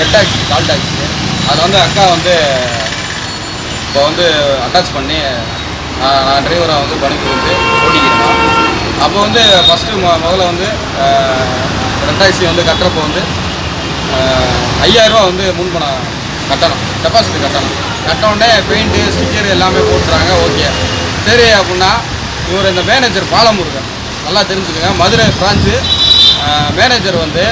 Red taxi call taxi அதில் வந்து அக்கா வந்து இப்போ வந்து அட்டாச் பண்ணி நான் நான் டிரைவரை வந்து பணிக்கு வந்து ஓட்டிக்கிறேன். அப்போ வந்து ஃபஸ்ட்டு மொ முதல்ல வந்து ரெட் டாக்ஸி வந்து கட்டுறப்போ வந்து ஐயாயிரரூவா வந்து முன்பணம் கட்டணும். டெபாசிட் கட்டணும். கட்டவுடனே பெயிண்ட்டு ஸ்டிக்கர் எல்லாமே போட்டுறாங்க ஓகே சரி அப்படின்னா இவர் இந்த மேனேஜர் பாலமுருகன். நல்லா தெரிஞ்சுக்கோங்க. மதுரை பிரான்ச்சு மேனேஜர் வந்து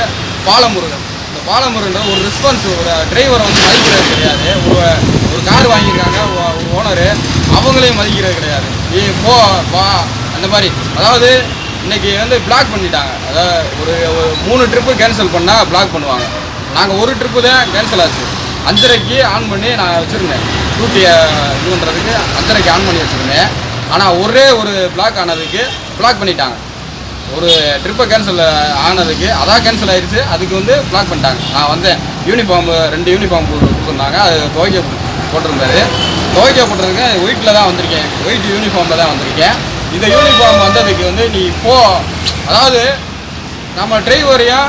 பாலமுருகன். இந்த ஒரு ரெஸ்பான்ஸ் ஒரு டிரைவரை வந்து மதிக்கிறது கிடையாது. ஒரு ஒரு கார் வாங்கியிருக்காங்க ஒரு ஓனரு அவங்களையும் மதிக்கிறது கிடையாது. நீ போ வா அந்த மாதிரி. அதாவது இன்றைக்கி வந்து பிளாக் பண்ணிட்டாங்க. அதாவது ஒரு ஒரு மூணு ட்ரிப்பு கேன்சல் பண்ணால் பிளாக் பண்ணுவாங்க. நாங்கள் ஒரு ட்ரிப்பு தான் கேன்சல் ஆச்சு. அஞ்சரைக்கு ஆன் பண்ணி நான் வச்சுருந்தேன். டியூட்டியை இது பண்ணுறதுக்கு அஞ்சரைக்கு ஆன் பண்ணி வச்சுருந்தேன். ஆனால் ஒரே ஒரு பிளாக் ஆனதுக்கு பிளாக் பண்ணிட்டாங்க. ஒரு ட்ரிப்பை கேன்சல் ஆனதுக்கு அதான் கேன்சல் ஆயிடுச்சு அதுக்கு வந்து பிளாக் பண்ணிட்டாங்க. நான் வந்தேன். யூனிஃபார்ம் ரெண்டு யூனிஃபார்ம் கொடுத்துருந்தாங்க. அது துவைக்க போட்டிருந்தாரு. துவைக்க போட்டிருக்க ஒயிட்டில் தான் வந்திருக்கேன். ஒயிட் யூனிஃபார்மில் தான் வந்திருக்கேன். இந்த யூனிஃபார்ம் வந்ததுக்கு வந்து நீ போ. அதாவது நம்ம டிரைவரையும்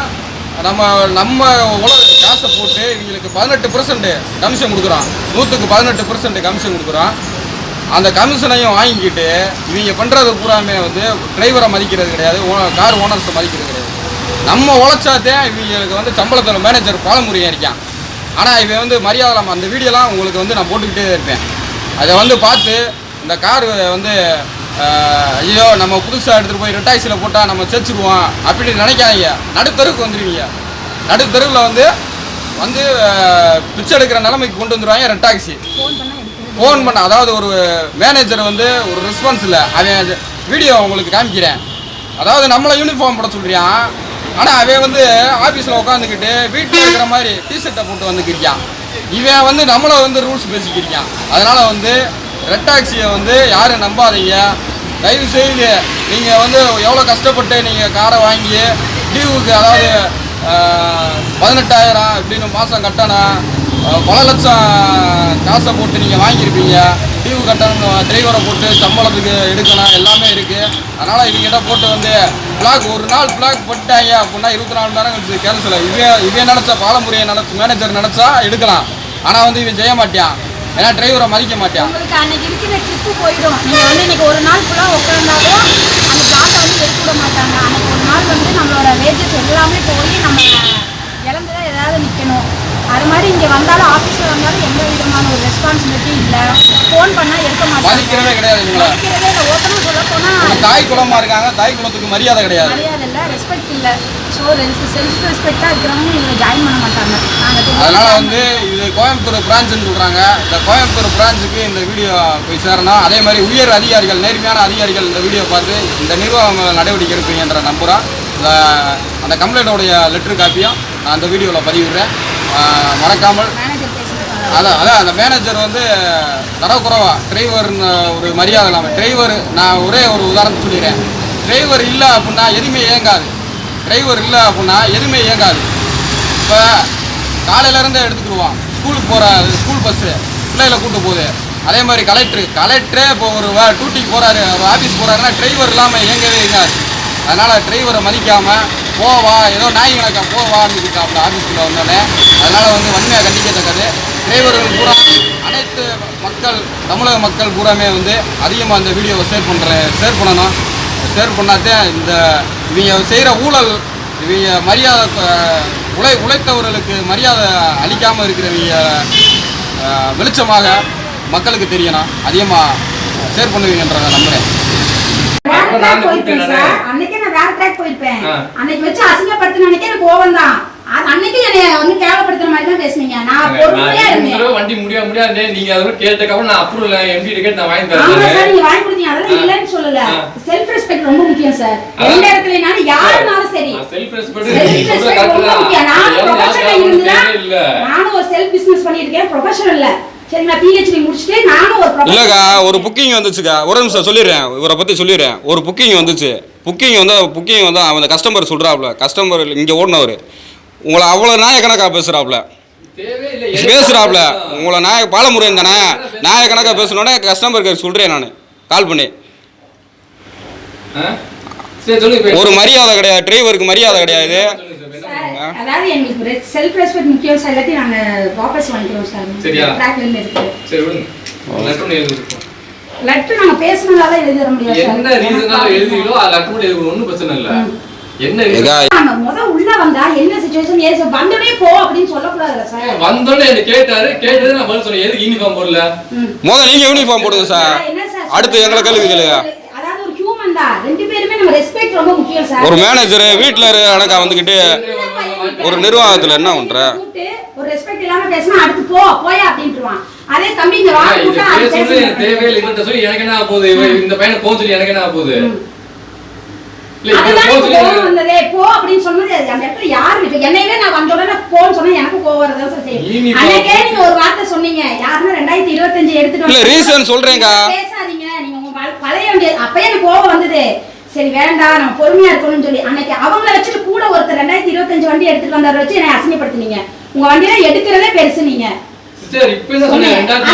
நம்ம நம்ம உலக காசை போட்டு இவங்களுக்கு பதினெட்டு பர்சன்ட் கமிஷன் கொடுக்குறோம் நூற்றுக்கு பதினெட்டு பர்சன்ட் கமிஷன் கொடுக்குறோம் அந்த கமிஷனையும் வாங்கிக்கிட்டு இவங்க பண்ணுறது பூராமே வந்து டிரைவரை மதிக்கிறது கிடையாது. கார் ஓனர்ஸை மதிக்கிறது கிடையாது. நம்ம உழைச்சாத்தே இவங்களுக்கு வந்து சம்பளத்தில் மேனேஜர் பாலமுருகன் இருக்கான் ஆனால் இவன் வந்து மரியாதை அந்த வீடியோலாம் உங்களுக்கு வந்து நான் போட்டுக்கிட்டே இருப்பேன். அதை வந்து பார்த்து இந்த கார் வந்து ஐயோ நம்ம புதுசாக எடுத்துகிட்டு போய் ரெட்டாக்ஸியில் போட்டால் நம்ம செச்சுக்குவோம் அப்படின்னு நினைக்காதீங்க. நடுத்தருக்கு வந்துடுவீங்க நடுத்தருவில் வந்து வந்து பிச்சை எடுக்கிற நிலைமைக்கு கொண்டு வந்துடுவாங்க ரெட்டாக்ஸி ஃபோன் பண்ண அதாவது ஒரு மேனேஜர் வந்து ஒரு ரெஸ்பான்ஸ் இல்லை. அவன் வீடியோ உங்களுக்கு காமிக்கிறேன். அதாவது நம்மளை யூனிஃபார்ம் போட சொல்கிறான் ஆனால் அவன் வந்து ஆஃபீஸில் உட்காந்துக்கிட்டு வீட்டில் இருக்கிற மாதிரி டிஷர்ட்டை போட்டு வந்துக்கிறியான் இவன் வந்து நம்மளை வந்து ரூல்ஸ் பேசிக்கிறியான் அதனால் வந்து ரெட் டாக்ஸியை வந்து யாரும் நம்பாதீங்க. தயவு செய்து நீங்கள் வந்து எவ்வளோ கஷ்டப்பட்டு நீங்கள் காரை வாங்கி டியூவுக்கு அதாவது பதினெட்டாயிரம் இப்படின்னு மாதம் கட்டணும். பல லட்சம் காசை போட்டு நீங்கள் வாங்கியிருப்பீங்க. டியூ கட்டணம் டிரைவரை போட்டு சம்பளத்துக்கு எடுக்கணும் எல்லாமே இருக்குது அதனால் இவங்ககிட்ட போட்டு வந்து பிளாக் ஒரு நாள் பிளாக் போட்டாங்க அப்படின்னா இருபத்தி நாலு மணி நேரம் கழிச்சு கேன்சல் இவன் இவன் நினச்சா பாலமுறையை நினச்சி மேனேஜர் நினச்சா எடுக்கலாம். ஆனால் வந்து இவன் செய்ய மாட்டான். ஏன்னா டிரைவரை மதிக்க மாட்டான். உங்களுக்கு அன்னைக்கு இருக்கிற ட்ரிப்பு போயிடும். நீங்கள் வந்து இன்னைக்கு ஒரு நாள் ஃபுல்லாக உட்காந்தாலும் அந்த பிளாட்டை வந்து எடுத்து விட மாட்டாங்க. அன்னைக்கு ஒரு நாள் வந்து நம்மளோட வேஜஸ் எல்லாமே போய் நம்ம இழந்து தான் ஏதாவது நிற்கணும் அது மாதிரி இங்கே வந்தாலும் ஆஃபீஸில் வந்தாலும் எந்த விதமான ஒரு ரெஸ்பான்சிபிலிட்டி இல்லை. ஃபோன் பண்ணால் எடுக்க மாட்டாங்க. மதிக்கிறதே கிடையாது இவங்கள. மதிக்கிறதே இல்லை. ஓப்பனாக சொல்ல போனால் தாய் குலமா இருக்காங்க. தாய் குலத்துக்கு மரியாதை கிடையாது. மரியாதை இல்லை ரெஸ்பெக்ட் இல்லை. ஸோ செல்ஃப் ரெஸ்பெக்டாக இருக்கிறவங்க இதில் ஜாயின் பண்ண மாட்டாங்க. அதனால வந்து இது கோயம்புத்தூர் பிரான்ச்சுன்னு சொல்றாங்க. இந்த கோயம்புத்தூர் பிரான்ச்சுக்கு இந்த வீடியோ போய் சேரணும். அதே மாதிரி உயர் அதிகாரிகள் நேர்மையான அதிகாரிகள் இந்த வீடியோ பார்த்து இந்த நிர்வாகம் நடவடிக்கை எடுப்பீங்கன்ற நம்புகிறோம் அந்த கம்ப்ளைண்ட்டோடைய லெட்டர் காப்பியும் நான் அந்த வீடியோவில் பதிவிடுறேன். மறக்காமல். அதான் அதான் அந்த மேனேஜர் வந்து தரக்குறவா டிரைவர்னு ஒரு மரியாதை இல்லாமல் டிரைவர் நான் ஒரே ஒரு உதாரணத்தை சொல்லிடுறேன். டிரைவர் இல்லை அப்படின்னா எதுவுமே இயங்காது. டிரைவர் இல்லை அப்படின்னா எதுவுமே இயங்காது. இப்போ காலையிலேருந்தே எடுத்துக்கிடுவான். ஸ்கூலுக்கு போகிற ஸ்கூல் பஸ்ஸு பிள்ளைகளை கூட்டு போகுது. அதே மாதிரி கலெக்டர் கலெக்டரே இப்போ ஒரு டியூட்டிக்கு போகிறாரு ஒரு ஆஃபீஸ் போகிறாருன்னா டிரைவர் இல்லாமல் இயங்கவே இயங்காது. அதனால் டிரைவரை மதிக்காமல் போவா ஏதோ நாய் கணக்கா போவான்னு இருக்காப்புல ஆஃபீஸ்க்குள்ள வந்தோடனே அதனால் வந்து வன்மையாக கண்டிக்கத்தக்கது. டிரைவர்கள் பூரா அனைத்து மக்கள் தமிழக மக்கள் பூராமே வந்து அதிகமாக அந்த வீடியோவை ஷேர் பண்ணுற ஷேர் பண்ணணும். ஷேர் பண்ணாதே இந்த இவங்க செய்கிற ஊழல் இவங்க மரியாதை உழை உழைத்தவர்களுக்கு மரியாதை அளிக்காமல் இருக்கிறவங்க வெளிச்சமாக மக்களுக்கு தெரியணும். அதிகமாக ஷேர் பண்ணுவீங்கன்றதை நம்புகிறேன் நான் போயிருப்பேன். அன்னைக்கே நான் வச்சு அசிங்கப்படுத்தின அன்னைக்கே எனக்கு கோவம் தான். அது அன்னைக்கு என்னைய வந்து கேவலப்படுத்துற மாதிரி தான் பேசுனீங்க. நான் நான் பொறுமையா இருந்தேன். வண்டி முடிய முடியாது நீங்க அதை கேட்டதுக்கப்புறம் நான் அப்ரூவல் டிக்கெட் நான் வாங்கி ஆமா தரேன் சார், நீங்க வாங்கி கொடுத்தீங்க. அதெல்லாம். இல்லைன்னு சொல்லல. Self respect ரொம்ப முக்கியம் சார். எந்த இடத்துலனாலும் யாருனாலும் சரி. செல்ஃப் ரெஸ்பெக்ட் respect கரெக்ட் ரொம்ப முக்கியம். நானும் இருந்துதான் தேவையே இல்ல நானும் ஒரு செல்ஃப் பிசினஸ் பண்ணிருக்கேன் ப்ரொஃபஷனல்ல நானும் ஒரு professional இல்லைக்கா ஒரு புக்கிங் வந்துச்சுக்கா ஒரு நிமிஷம் சொல்லிடுறேன் இவரை பற்றி சொல்லிடுறேன் ஒரு புக்கிங் வந்துச்சு புக்கிங் வந்து புக்கிங் வந்து அவன் கஸ்டமர் சொல்கிறாப்புல கஸ்டமர் இங்கே ஓடினவர். உங்களை அவ்வளோ நாயக்கணக்காக பேசுகிறாப்புல பேசுகிறாப்புல உங்களை நாய பாலமுருகன் தானே நாயக்கணக்காக பேசணுன்னே கஸ்டமர் கேர் சொல்கிறேன் நான். கால் பண்ணி. ஒரு மரியாதை கிடையாது. டிரைவருக்கு மரியாதை கிடையாது. அதாவது எங்களுக்கு செல்ஃப் ரெஸ்பெக்ட் முக்கியம் சார். இல்லாட்டி நாங்க வாபஸ் வாங்கிக்கிறோம் சார். சரியா? லெட்டர் எழுதி நாங்க பேசணும்னால எழுதிட முடியாது சார். என்ன ரீசனால எழுதுவீங்களோ அது லெட்டர் கூட எழுதுங்க ஒன்றும் பிரச்சனை இல்லை. என்ன முத உள்ள வந்தா என்ன சுச்சுவேஷன் ஏசு வந்தோடனே போ அப்படின்னு சொல்லக்கூடாதுல்ல சார். வந்தோடனே என்ன கேட்டாரு கேட்டது நான் பதில் சொன்னேன். எதுக்கு யூனிஃபார்ம் போடல. முத நீங்க யூனிஃபார்ம் போடுங்க சார். என்ன சார் அடுத்து எங்களை கேள்வி கேளுங்க. அதாவது ஒரு ஹியூமன் தான். ரெண்டு பேருமே நம்ம ரெஸ்பெக்ட் ரொம்ப முக்கியம் சார். ஒரு மேனேஜர் வீட்டில் கணக்கா வந்துக்கிட்டு ஒரு நிர்வாகத்துல என்ன பண்ற? ஒரு ரெஸ்பெக்ட் இல்லாம பேசினா அடுத்து போ போயா அப்படின்ட்டுருவான். அதே தம்பி இங்க வா இது கூப்பிட்டா அது பேசுறது பேச எனக்கு தேவையில்லை இவன்கிட்ட சொல்லி எனக்கு என்ன போகுது? இவன் இந்த பையனை போக சொல்லி எனக்கு என்ன போகுது? இவன் வந்தது சரி வேண்டாம் நம்ம பொறுமையா இருக்கணும்னு சொல்லி அன்னைக்கு அவங்கள வச்சுட்டு கூட ஒருத்தர் ரெண்டாயிரத்தி இருபத்தஞ்சு வண்டி எடுத்துட்டு வந்தார வச்சு என்னை அசிங்கப்படுத்தினீங்க. உங்க வண்டியில எடுக்கிறதே பெருசு நீங்க. சிஸ்டர் இப்பதான் சொன்னேன் ரெண்டாயிரத்தி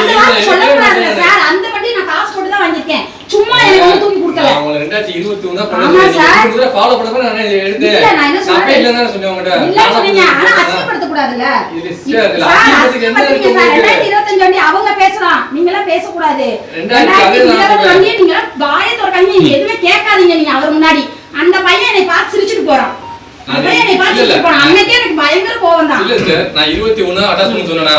எடுக்கவே சார் அந்த வண்டி நான் காசு போட்டு தான் வாங்கியிருக்கேன் சும்மா எனக்கு ஒண்ணு தூக்கி கொடுக்கல உங்களை ரெண்டாயிரத்தி இருபத்தி ஒண்ணா ஆமா. சார். இருபது follow பண்ணப்ப நான் எடுத்தேன். இல்ல, நான் என்ன சொன்னேன். இல்ல நானா சொன்னீங்க ஆனா. அசிங்கப்படுத்த கூடாதுல்ல இது சார், இதுல சார், அசிங்கப்படுத்துறதுக்கு என்ன இருக்கு சார். வண்டி அவங்க பேசலாம் நீங்க எல்லாம் அதுதான் இருபது சொல்றேன். வண்டியை நீங்க வாயை திறக்காதீங்க நீங்க எதுவுமே கேட்காதீங்க நீங்க அவர் முன்னாடி அந்த பையன் என்னை பார்த்து சிரிச்சுட்டு போறான் என்னை இல்ல, இல்ல. சிரிச்சுட்டு போறான் அன்னைக்கே எனக்கு பயங்கர கோவம் தான் இல்ல சார், நான் இருபத்தி ஒண்ணு attachment சொன்னேனா?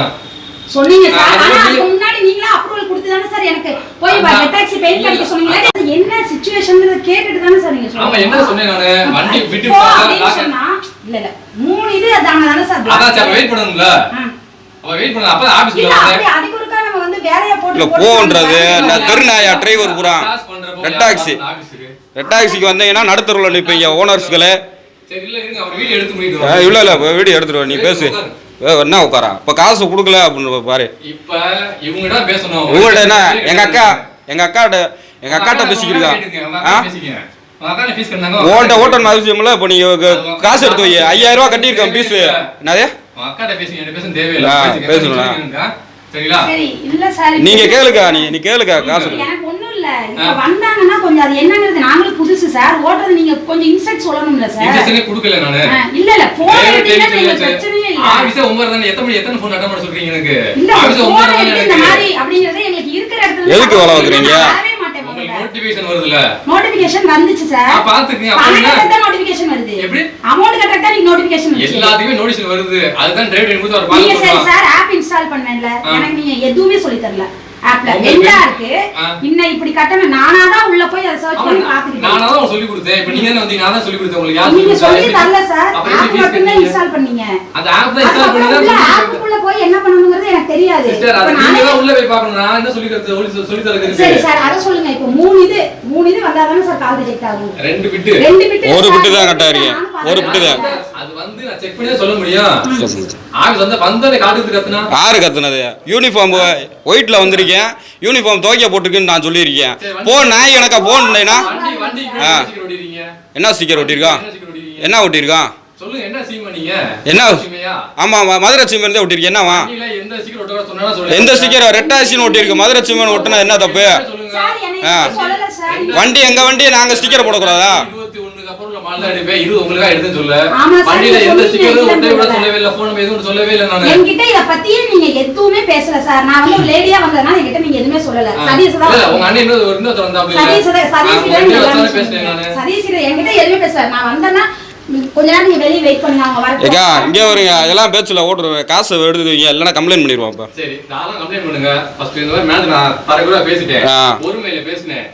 சொன்னீங்க சார் அது ஆனா வந்து- அதுக்கு முன்னாடி நீங்களா அப்ரூவல் கொடுத்து தானே சார் எனக்கு போய் அதான். டாக்ஸி பெயிண்ட் இல்ல, அடிக்க இல்ல. சொன்னீங்க அது என்ன சுச்சுவேஷன் கேட்டுட்டு தானே சார் நீங்க ஆமா, என்ன சொன்னேன் நானு? வண்டி விட்டு போ போறதா, அப்படின்னு lock- சொன்னா இல்ல இல்ல மூணு இது அதாங்க தானே சார் அதான் சார், wait பண்ணணும்ல? ஆ. அவ wait பண்ணணும். அப்பதான் office இல்ல குள்ள வந்தேன். அப்படி அதுக்கு ஒருக்கா நம்ம வந்து வேலையை போட்டு இல்ல போட்டு போன்றது நான் தெருநாயா டிரைவர் பூரா Pass பண்றப்போ ரெட் யார் டாக்ஸி வரணும் office-க்கு? ரெட் டாக்ஸிக்கு வந்தீங்கன்னா நடுத்தருவில் நிற்பீங்க ஓனர்ஸ்களே சரி, இல்ல, இருங்க, அவர் video எடுத்து முடிக்கட்டும். இல்லை இல்லை வீடியோ எடுத்துட்டு வா, நீ பேசு என்ன உட்காரா? இப்போ காசு கொடுக்கல அப்படின்னு பாரு. இப்ப இவங்க தான் பேசணும். உங்கள்ட்ட என்ன? எங்க அக்கா எங்க அக்காட்ட எங்க அக்காட்ட பேசிக்கிறீங்க ஆ? ஓட்ட ஓட்டன் அவசியம் இல்லை. இப்போ நீங்க க- காசு எடுத்து வை ஐயாயிரம் ரூபா கட்டியிருக்கேன் பீஸ் என்னது? அக்காட்ட பேசுங்க என்கிட்ட பேச தேவையில்லை. ஆ, பேசுங்க. பேசுங்களா? பேசுங்க. சரிங்களா? சரி இல்ல சார் நீங்க கேளுக்கா நீ நீ கேளுக்கா காசு கொடு. எனக்கு ஒண்ணும் இல்ல. இப்ப வந்தாங்கன்னா கொஞ்சம் அது என்னங்கிறது நாங்களும் புதுசு சார். ஓட்டுறது நீங்க கொஞ்சம் இன்ஸ்ட்ரக்ட் சொல்லணும்ல சார். இல்ல இல்ல. போன். பிரச்சனையே ஆபீஸே ஒன்பது தானே? எத்தனை மணி எத்தனை ஃபோன் அட்டன் பண்ண சொல்றீங்க எனக்கு? ஆபீஸே ஒன்பது போன் தானே எடுத்து இந்த எனக்கு? மாதிரி அப்படிங்கறது எங்களுக்கு இருக்கிற இடத்துல எதுக்கு. நோட்டிபிகேஷன் வருதுல நோட்டிபிகேஷன் வந்துச்சு சார் பாத்துக்கங்க. கட்டறதா நோட்டிபிகேஷன் வருது. எப்படி? அமௌண்ட் கட்டறதா நீங்க நோட்டிபிகேஷன் வருது எல்லாத்துக்குமே நோட்டீஸ் வருது. அதுதான் டிரைவர் கொடுத்து சரி ஆப் இன்ஸ்டால் பண்ணல. எனக்கு நீங்க எதுவுமே சொல்லி தரல. ஆப்ல என்ன இருக்கு. இன்ன இப்படி கட்டணும். நானா தான் உள்ள போய் அதை சர்ச் பண்ணி நானா பாத்துக்கிட்டேன் தான் உங்களுக்கு சொல்லி கொடுத்தேன். இப்ப நீங்க தானே வந்தீங்க நான் தான் சொல்லி கொடுத்தேன் உங்களுக்கு. யார் நீங்க சொல்லி? தரல சார். ஆப் மட்டும் தான் இன்ஸ்டால் பண்ணீங்க. அந்த ஆப் தான் இன்ஸ்டால் பண்ணி தான் ஆப்புக்குள்ள போய் என்ன பண்ணணுங்கிறது எனக்கு தெரியாது. சிஸ்டர் இப்ப அது நானே- நீங்க தான் உள்ள போய் பார்க்கணும். நான் என்ன சொல்லி தரது சொல்லி தரது சரி சார் அத சொல்லுங்க. இப்போ மூணு இது மூணு இது வந்தாதானே சார் கால் ரிஜெக்ட் ஆகும் ரெண்டு பிட்டு. ரெண்டு பிட்டு ஒரு பிட்டு தான் இருக்கு. நானும் ஒரு பார்த்தேன். பிட்டு தான். அது வந்து நான் செக் பண்ணி தான் சொல்ல முடியும். ஆபீஸ் வந்து வந்ததை காட்டுறது கத்துனா. யாரு கத்துனது? யூனிஃபார்ம் ஒயிட்ல வந்திருக்கேன். யூனிஃபார்ம் துவைக்க போட்டிருக்குன்னு நான் சொல்லியிருக்கேன். போ நாய் எனக்கா வண்டி வண்டி. சீக்கிரம் ஓடிடுறீங்க என்ன ஸ்டிக்கர் ஒட்டியிருக்கான் என்ன ஒட்டியிருக்கான் என்ன ஆமா மதுரை சீமன் தான் என்னவா? எந்த ஸ்டிக்கர் ரெட்டாசின்னு ஒட்டியிருக்கு. மதுரை சீமன் ஒட்டினா என்ன தப்பு? வண்டி எங்க வண்டியை நாங்க ஸ்டிக்கர் போடக்கூடாதா? என்கிட்ட இத பத்தியே நீங்க எதுவுமே பேசல சார். நான் வந்து ஒரு லேடியா வந்ததுனால என்கிட்ட நீங்க எதுவுமே சொல்லல. சதீஷ் தான் சதீஷ் என்கிட்ட எதுவுமே பேசல நான் வந்தேன்னா ஏக்கா இங்கே வருங்க. பேச்சுல ஓட்டுருவேன் காசை எடுத்து வைங்க இல்லைன்னா கம்ப்ளைண்ட் பண்ணிடுவோம் இப்போ சரி நானும் கம்ப்ளைண்ட் பண்ணுங்க. ஃபர்ஸ்ட் இந்த மாதிரி மேடம் நான் தரக்குறா பேசிட்டேன். ஒருமையில பேசினேன்.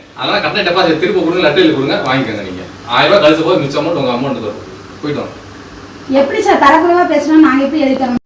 கம்ப்ளைண்ட் டெபாசிட் திரும்ப கொடுங்க லெட்டர் கொடுங்க வாங்கிக்கோங்க நீங்க. ஆயிரம் ரூபாய் கழிச்சு போது மிச்சம் அமௌண்ட் உங்க அமௌண்ட் தரும் போயிட்டோம் எப்படி சார் தரக்குறைவா பேசணும் நாங்க எப்படி எதிர்க்கிறோம்